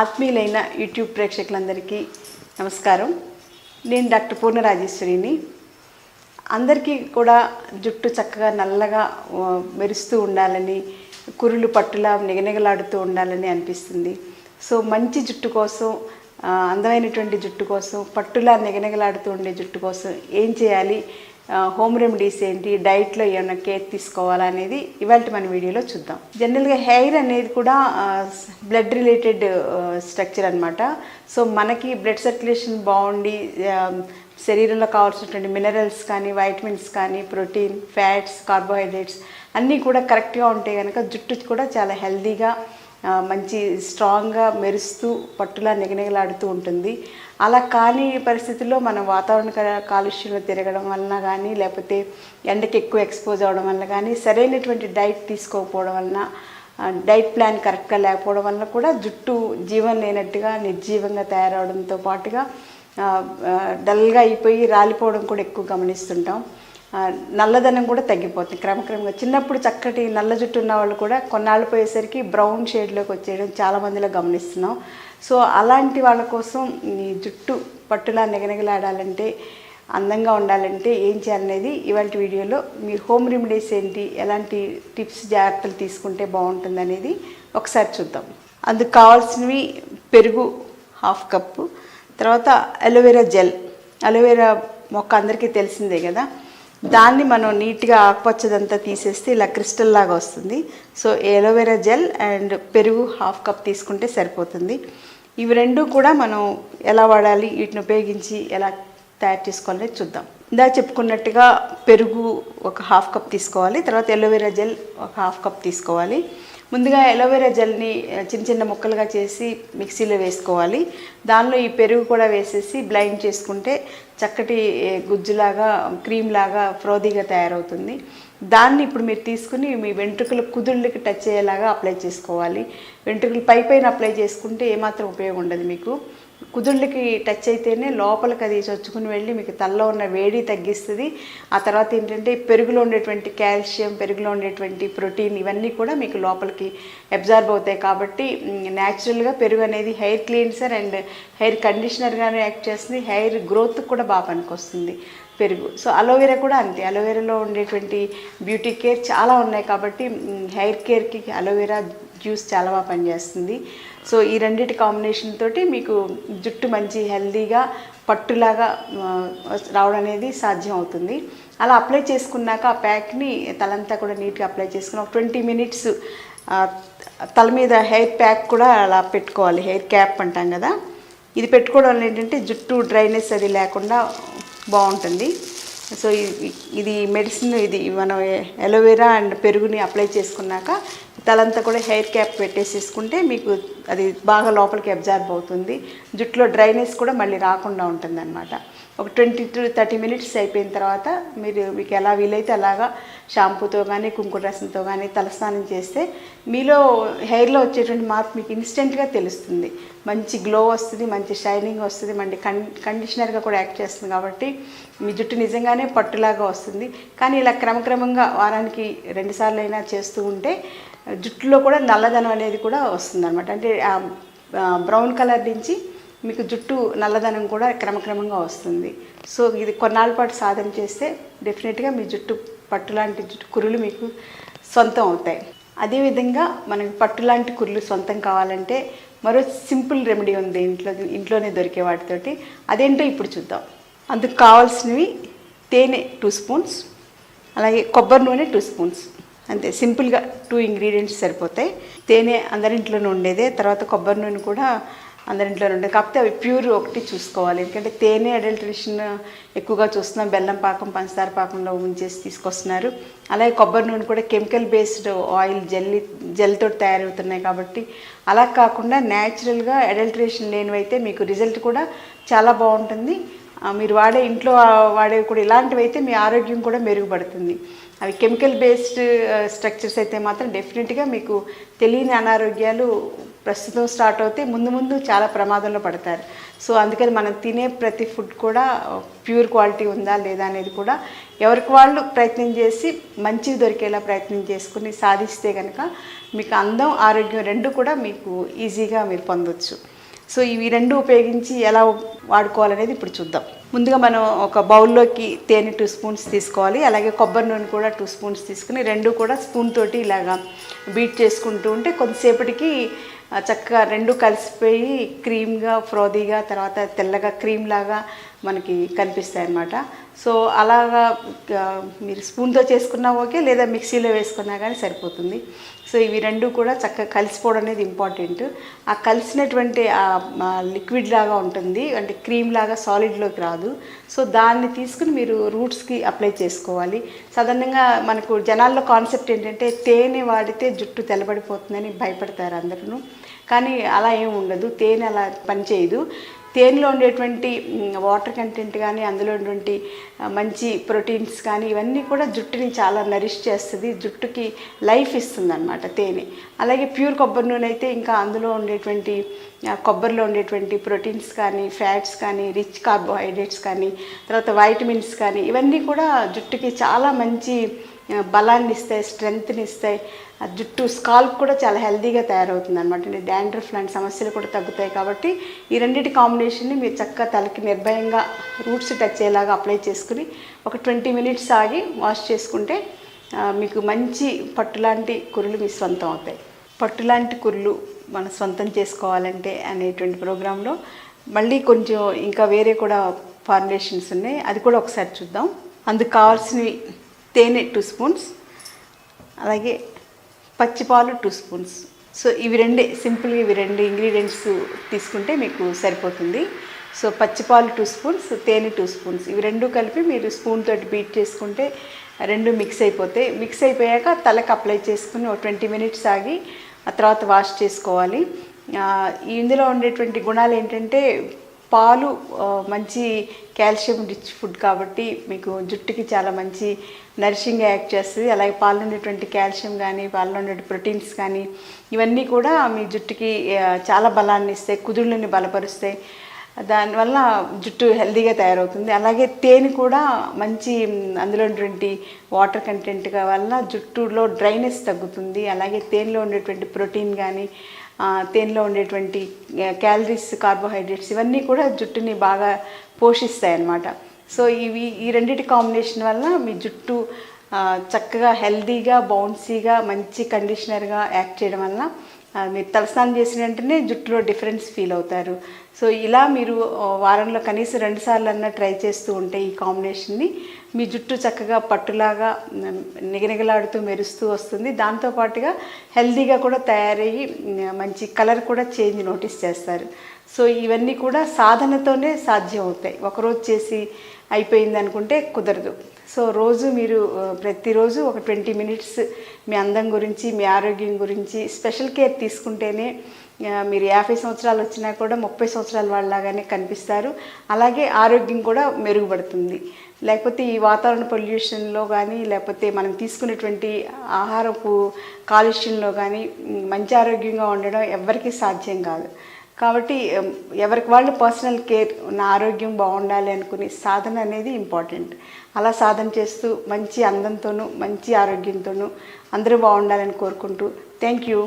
ఆత్మీయులైన YouTube ప్రేక్షకులందరికీ నమస్కారం. నేను డాక్టర్ పూర్ణరాజేశ్వరిని అందరికీ కూడా జుట్టు చక్కగా నల్లగా మెరుస్తూ ఉండాలని కురులు పట్టులా నిగనిగలాడుతూ ఉండాలని అనిపిస్తుంది. సో మంచి జుట్టు కోసం అందమైనటువంటి జుట్టు కోసం పట్టులా నిగనిగలాడుతూ ఉండే జుట్టు కోసం ఏం చేయాలి? హోమ్ రెమెడీస్ ఏంటి డైట్లో ఏమైనా కేర్ తీసుకోవాలా అనేది ఇవాళ మన వీడియోలో చూద్దాం. జనరల్గా హెయిర్ అనేది కూడా బ్లడ్ రిలేటెడ్ స్ట్రక్చర్ అన్నమాట. సో మనకి బ్లడ్ సర్క్యులేషన్ బాగుండి శరీరంలో కావాల్సినటువంటి మినరల్స్ కానీ వైటమిన్స్ కానీ ప్రోటీన్ ఫ్యాట్స్ కార్బోహైడ్రేట్స్ అన్నీ కూడా కరెక్ట్గా ఉంటే కనుక జుట్టు కూడా చాలా హెల్దీగా మంచి స్ట్రాంగ్గా మెరుస్తూ పట్టులా నిగనిగలాడుతూ ఉంటుంది. అలా కాని పరిస్థితుల్లో మనం వాతావరణ కాలుష్యం కాలుష్యంలో తిరగడం వలన కానీ లేకపోతే ఎండకి ఎక్కువ ఎక్స్పోజ్ అవ్వడం వల్ల కానీ సరైనటువంటి డైట్ తీసుకోకపోవడం వలన డైట్ ప్లాన్ కరెక్ట్గా లేకపోవడం వలన కూడా జుట్టు జీవం లేనట్టుగా నిర్జీవంగా తయారవడంతో పాటుగా డల్గా అయిపోయి రాలిపోవడం కూడా ఎక్కువ గమనిస్తుంటాం. నల్లదనం కూడా తగ్గిపోతుంది. క్రమక్రమంగా చిన్నప్పుడు చక్కటి నల్ల జుట్టు ఉన్న వాళ్ళు కూడా కొన్నాళ్ళు పోయేసరికి బ్రౌన్ షేడ్లోకి వచ్చేయడం చాలామందిలో గమనిస్తున్నాం. సో అలాంటి వాళ్ళ కోసం ఈ జుట్టు పట్టులా నిగనగలాడాలంటే అందంగా ఉండాలంటే ఏం చేయాలనేది ఇవాళ వీడియోలో మీరు హోమ్ రెమెడీస్ ఏంటి ఎలాంటి టిప్స్ జాగ్రత్తలు తీసుకుంటే బాగుంటుంది అనేది ఒకసారి చూద్దాం. అందుకు కావాల్సినవి పెరుగు హాఫ్ కప్పు తర్వాత aloe vera gel. Aloe vera మొక్క అందరికీ తెలిసిందే కదా? దాన్ని మనం నీట్గా ఆకుపచ్చదంతా తీసేస్తే ఇలా క్రిస్టల్ లాగా వస్తుంది. So aloe vera gel and పెరుగు హాఫ్ కప్ తీసుకుంటే సరిపోతుంది. ఇవి రెండు కూడా మనం ఎలా వాడాలి వీటిని ఉపయోగించి ఎలా తయారు చేసుకోవాలని చూద్దాం. ఇందా చెప్పుకున్నట్టుగా పెరుగు ఒక హాఫ్ కప్ తీసుకోవాలి తర్వాత ఎలోవెరా జెల్ ఒక హాఫ్ కప్ తీసుకోవాలి. ముందుగా ఎలోవెరా జెల్ని చిన్న చిన్న ముక్కలుగా చేసి మిక్సీలో వేసుకోవాలి. దానిలో ఈ పెరుగు కూడా వేసేసి బ్లైండ్ చేసుకుంటే చక్కటి గుజ్జులాగా క్రీమ్ లాగా ఫ్రోదీగా తయారవుతుంది. దాన్ని ఇప్పుడు మీరు తీసుకుని మీ వెంట్రుకల కుదుళ్ళకి టచ్ అయ్యేలాగా అప్లై చేసుకోవాలి. వెంట్రుకలు పై పైన అప్లై చేసుకుంటే ఏమాత్రం ఉపయోగం ఉండదు మీకు. కుదుళ్ళకి టచ్ అయితేనే లోపలికి అది చొచ్చుకుని వెళ్ళి మీకు తలలో ఉన్న వేడి తగ్గిస్తుంది. ఆ తర్వాత ఏంటంటే పెరుగులో ఉండేటువంటి కాల్షియం పెరుగులో ఉండేటువంటి ప్రోటీన్ ఇవన్నీ కూడా మీకు లోపలికి అబ్జార్బ్ అవుతాయి కాబట్టి న్యాచురల్గా పెరుగు అనేది హెయిర్ క్లీన్సర్ అండ్ హెయిర్ కండిషనర్గానే యాక్ట్ చేస్తుంది. హెయిర్ గ్రోత్ కూడా బాగా పనికొస్తుంది పెరుగు. సో అలోవెరా కూడా అంతే. అలోవెరాలో ఉండేటువంటి బ్యూటీ కేర్ చాలా ఉన్నాయి కాబట్టి హెయిర్ కేర్కి అలోవెరా జ్యూస్ చాలా బాగా పనిచేస్తుంది. సో ఈ రెండింటి కాంబినేషన్ తోటి మీకు జుట్టు మంచి హెల్దీగా పట్టులాగా రావడం అనేది సాధ్యం అవుతుంది అలా అప్లై చేసుకున్నాక ఆ ప్యాక్ని తలంతా కూడా నీట్గా అప్లై చేసుకుని ఒక ట్వంటీ మినిట్స్ తల మీద హెయిర్ ప్యాక్ కూడా అలా పెట్టుకోవాలి. హెయిర్ క్యాప్ అంటాం కదా. ఇది పెట్టుకోవడం వల్ల ఏంటంటే జుట్టు డ్రైనెస్ అది లేకుండా బాగుంటుంది. సో ఇది ఇది మెడిసిన్ ఇది మనం ఎలోవెరా అండ్ పెరుగుని అప్లై చేసుకున్నాక తలంతా కూడా హెయిర్ క్యాప్ పెట్టేసేసుకుంటే మీకు అది బాగా లోపలికి అబ్జార్బ్ అవుతుంది. జుట్టులో డ్రైనెస్ కూడా మళ్ళీ రాకుండా ఉంటుంది ఒక ట్వంటీ టు థర్టీ మినిట్స్ అయిపోయిన తర్వాత మీరు మీకు ఎలా వీలైతే అలాగా షాంపూతో కానీ కుంకుమ రసంతో కానీ తలస్నానం చేస్తే మీలో హెయిర్లో వచ్చేటువంటి మార్పు మీకు ఇన్స్టెంట్గా తెలుస్తుంది. మంచి గ్లో వస్తుంది మంచి షైనింగ్ వస్తుంది మంచి కం కండిషనర్గా కూడా యాక్ట్ చేస్తుంది కాబట్టి మీ జుట్టు నిజంగానే పట్టులాగా వస్తుంది. కానీ ఇలా క్రమక్రమంగా వారానికి రెండుసార్లు అయినా చేస్తూ ఉంటే జుట్టులో కూడా నల్లదనం అనేది కూడా వస్తుందన్నమాట. అంటే బ్రౌన్ కలర్ నుంచి మీకు జుట్టు నల్లదనం కూడా క్రమక్రమంగా వస్తుంది. సో ఇది కొన్నాళ్ళ పాటు సాధన చేస్తే డెఫినెట్గా మీ జుట్టు పట్టు లాంటి జుట్టు కురులు మీకు సొంతం అవుతాయి. అదేవిధంగా మనకి పట్టు లాంటి కురులు సొంతం కావాలంటే మరో సింపుల్ రెమెడీ ఉంది ఇంట్లో ఇంట్లోనే దొరికే వాటితోటి. అదేంటో ఇప్పుడు చూద్దాం. అందుకు కావాల్సినవి తేనె టూ స్పూన్స్ అలాగే కొబ్బరి నూనె టూ స్పూన్స్. అంతే సింపుల్గా టూ ఇంగ్రీడియంట్స్ సరిపోతాయి. తేనె అందరింట్లోనే ఉండేదే తర్వాత కొబ్బరి నూనె కూడా అందరింట్లోనే ఉండేది. కాకపోతే అవి ప్యూర్ ఒకటి చూసుకోవాలి. ఎందుకంటే తేనె అడల్ట్రేషన్ ఎక్కువగా చూస్తున్నాం. బెల్లం పాకం పంచదార పాకంలో ఉంచేసి తీసుకొస్తున్నారు. అలాగే కొబ్బరి నూనె కూడా కెమికల్ బేస్డ్ ఆయిల్ జెల్లి జెల్తో తయారవుతున్నాయి కాబట్టి అలా కాకుండా న్యాచురల్గా అడల్ట్రేషన్ లేనివైతే మీకు రిజల్ట్ కూడా చాలా బాగుంటుంది. మీరు వాడే ఇంట్లో వాడేవి కూడా ఇలాంటివి అయితే మీ ఆరోగ్యం కూడా మెరుగుపడుతుంది. అవి కెమికల్ బేస్డ్ స్ట్రక్చర్స్ అయితే మాత్రం డెఫినెట్గా మీకు తెలియని అనారోగ్యాలు ప్రస్తుతం స్టార్ట్ అవుతే ముందు ముందు చాలా ప్రమాదంలో పడతారు. సో అందుకని మనం తినే ప్రతి ఫుడ్ కూడా ప్యూర్ క్వాలిటీ ఉందా లేదా అనేది కూడా ఎవరికి వాళ్ళు ప్రయత్నం చేసి మంచివి దొరికేలా ప్రయత్నం చేసుకుని సాధిస్తే కనుక మీకు అందం ఆరోగ్యం రెండు కూడా మీకు ఈజీగా మీరు పొందొచ్చు. సో ఇవి రెండు ఉపయోగించి ఎలా వాడుకోవాలనేది ఇప్పుడు చూద్దాం. ముందుగా మనం ఒక బౌల్లోకి తేనె టూ స్పూన్స్ తీసుకోవాలి. అలాగే కొబ్బరి నూనె కూడా టూ స్పూన్స్ తీసుకుని రెండు కూడా స్పూన్ తోటి ఇలాగా బీట్ చేసుకుంటూ ఉంటే కొద్దిసేపటికి చక్కగా రెండు కలిసిపోయి క్రీమ్గా ఫ్రోదీగా తర్వాత తెల్లగా క్రీమ్ లాగా మనకి కనిపిస్తాయి అన్నమాట సో అలాగా మీరు స్పూన్తో చేసుకున్నా ఓకే లేదా మిక్సీలో వేసుకున్నా కానీ సరిపోతుంది. సో ఇవి రెండు కూడా చక్కగా కలిసిపోవడం అనేది ఇంపార్టెంట్. ఆ కలిసినటువంటి ఆ లిక్విడ్ లాగా ఉంటుంది. అంటే క్రీమ్ లాగా సాలిడ్లోకి రాదు. సో దాన్ని తీసుకుని మీరు రూట్స్కి అప్లై చేసుకోవాలి. సాధారణంగా మనకు జనాల్లో కాన్సెప్ట్ ఏంటంటే తేనె వాడితే జుట్టు తెల్లబడిపోతుందని భయపడతారు అందరూ కానీ అలా ఏం ఉండదు. తేనె అలా పనిచేయదు. తేనెలో ఉండేటువంటి వాటర్ కంటెంట్ కానీ అందులో ఉన్నటువంటి మంచి ప్రోటీన్స్ కానీ ఇవన్నీ కూడా జుట్టుని చాలా నరిష్ చేస్తుంది. జుట్టుకి లైఫ్ ఇస్తుందన్నమాట తేనె. అలాగే ప్యూర్ కొబ్బరి నూనె అయితే ఇంకా అందులో ఉండేటువంటి కొబ్బరిలో ఉండేటువంటి ప్రోటీన్స్ కానీ ఫ్యాట్స్ కానీ రిచ్ కార్బోహైడ్రేట్స్ కానీ తర్వాత వైటమిన్స్ కానీ ఇవన్నీ కూడా జుట్టుకి చాలా మంచి బలాన్ని ఇస్తాయి స్ట్రెంగ్త్ని ఇస్తాయి జుట్టు స్కాల్ప్ కూడా చాలా హెల్దీగా తయారవుతుంది అనమాట డాండ్రఫ్ లాంటి సమస్యలు కూడా తగ్గుతాయి కాబట్టి ఈ రెండింటి కాంబినేషన్ని మీరు చక్కగా తలకి నిర్భయంగా రూట్స్ టచ్ అయ్యేలాగా అప్లై చేసుకుని ఒక ట్వంటీ మినిట్స్ ఆగి వాష్ చేసుకుంటే మీకు మంచి పట్టులాంటి కురులు మీ సొంతం అవుతాయి. పట్టులాంటి కురులు మనం సొంతం చేసుకోవాలంటే అనేటువంటి ప్రోగ్రాంలో మళ్ళీ కొంచెం ఇంకా వేరే కూడా ఫార్ములేషన్స్ ఉన్నాయి. అది కూడా ఒకసారి చూద్దాం. అందుకు కావాల్సినవి తేనె టూ స్పూన్స్ అలాగే పచ్చిపాలు టూ స్పూన్స్ సో ఇవి రెండే సింపుల్గా ఇవి రెండు ఇంగ్రీడియంట్స్ తీసుకుంటే మీకు సరిపోతుంది. సో పచ్చిపాలు టూ స్పూన్స్ తేనె టూ స్పూన్స్ ఇవి రెండు కలిపి మీరు స్పూన్ తోటి బీట్ చేసుకుంటే రెండు మిక్స్ అయిపోతాయి. మిక్స్ అయిపోయాక తలకు అప్లై చేసుకుని ఒక ట్వంటీ మినిట్స్ ఆగి ఆ తర్వాత వాష్ చేసుకోవాలి. ఇందులో ఉండేటువంటి గుణాలు ఏంటంటే పాలు మంచి కాల్షియం రిచ్ ఫుడ్ కాబట్టి మీకు జుట్టుకి చాలా మంచి నరిషింగ్గా యాక్ట్ చేస్తుంది. అలాగే పాలు ఉండేటువంటి కాల్షియం కానీ పాలలో ఉండే ప్రోటీన్స్ కానీ ఇవన్నీ కూడా మీ జుట్టుకి చాలా బలాన్ని ఇస్తాయి కుదుళ్ళని బలపరుస్తాయి. దానివల్ల జుట్టు హెల్దీగా తయారవుతుంది. అలాగే తేనె కూడా మంచి అందులో ఉన్నటువంటి వాటర్ కంటెంట్ వల్ల జుట్టులో డ్రైనెస్ తగ్గుతుంది. అలాగే తేనెలో ఉండేటువంటి ప్రోటీన్ కానీ తేనెలో ఉండేటువంటి క్యాలరీస్ కార్బోహైడ్రేట్స్ ఇవన్నీ కూడా జుట్టుని బాగా పోషిస్తాయి అన్నమాట సో ఇవి ఈ రెండింటి కాంబినేషన్ వల్ల మీ జుట్టు చక్కగా హెల్దీగా బౌన్సీగా మంచి కండిషనర్గా యాక్ట్ చేయడం వల్ల మీరు తలస్నానం చేసిన వెంటనే జుట్టులో డిఫరెన్స్ ఫీల్ అవుతారు. సో ఇలా మీరు వారంలో కనీసం రెండుసార్లు అన్న అన్నా ట్రై చేస్తూ ఉంటే ఈ కాంబినేషన్ని మీ జుట్టు చక్కగా పట్టులాగా నిగనిగలాడుతూ మెరుస్తూ వస్తుంది. దాంతోపాటుగా హెల్దీగా కూడా తయారయ్యి మంచి కలర్ కూడా చేంజ్ నోటీస్ చేస్తారు. సో ఇవన్నీ కూడా సాధనతోనే సాధ్యం అవుతాయి ఒకరోజు చేసి అయిపోయింది అనుకుంటే కుదరదు. సో రోజు మీరు ప్రతిరోజు ఒక ట్వంటీ మినిట్స్ మీ అందం గురించి మీ ఆరోగ్యం గురించి స్పెషల్ కేర్ తీసుకుంటేనే మీరు యాభై సంవత్సరాలు వచ్చినా కూడా ముప్పై సంవత్సరాల వాళ్ళలాగానే కనిపిస్తారు. అలాగే ఆరోగ్యం కూడా మెరుగుపడుతుంది. లేకపోతే ఈ వాతావరణ పొల్యూషన్లో కానీ లేకపోతే మనం తీసుకునేటువంటి ఆహారపు కాలుష్యంలో కానీ మంచి ఆరోగ్యంగా ఉండడం ఎవరికీ సాధ్యం కాదు. కాబట్టి ఎవరికి వాళ్ళు పర్సనల్ కేర్ నా ఆరోగ్యం బాగుండాలి అనుకునే సాధన అనేది ఇంపార్టెంట్. అలా సాధన చేస్తూ మంచి అందంతోనూ మంచి ఆరోగ్యంతోనూ అందరూ బాగుండాలని కోరుకుంటూ థ్యాంక్ యూ.